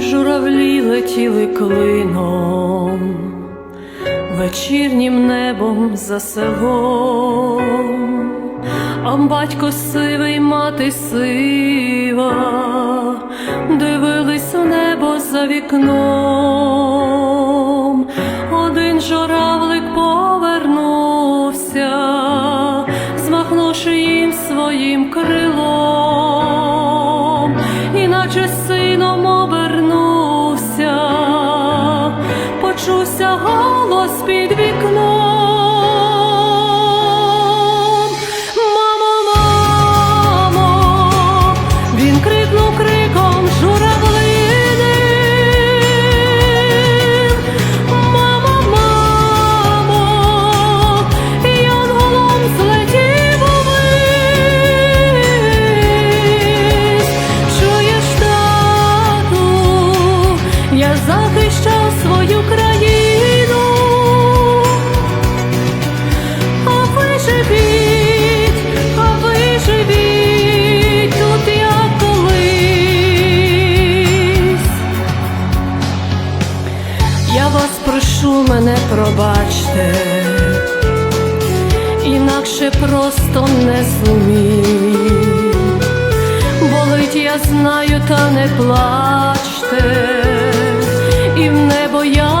журавлі летіли клином, вечірнім небом за селом, а батько сивий, мати сива, дивились у небо за вікном, один журавлик повернувся, змахнувши їм своїм крилом, почувся голос під вікном. Я вас прошу, мене пробачте, інакше просто не зумів. Болить, я знаю, та не плачте, і в небо злетів.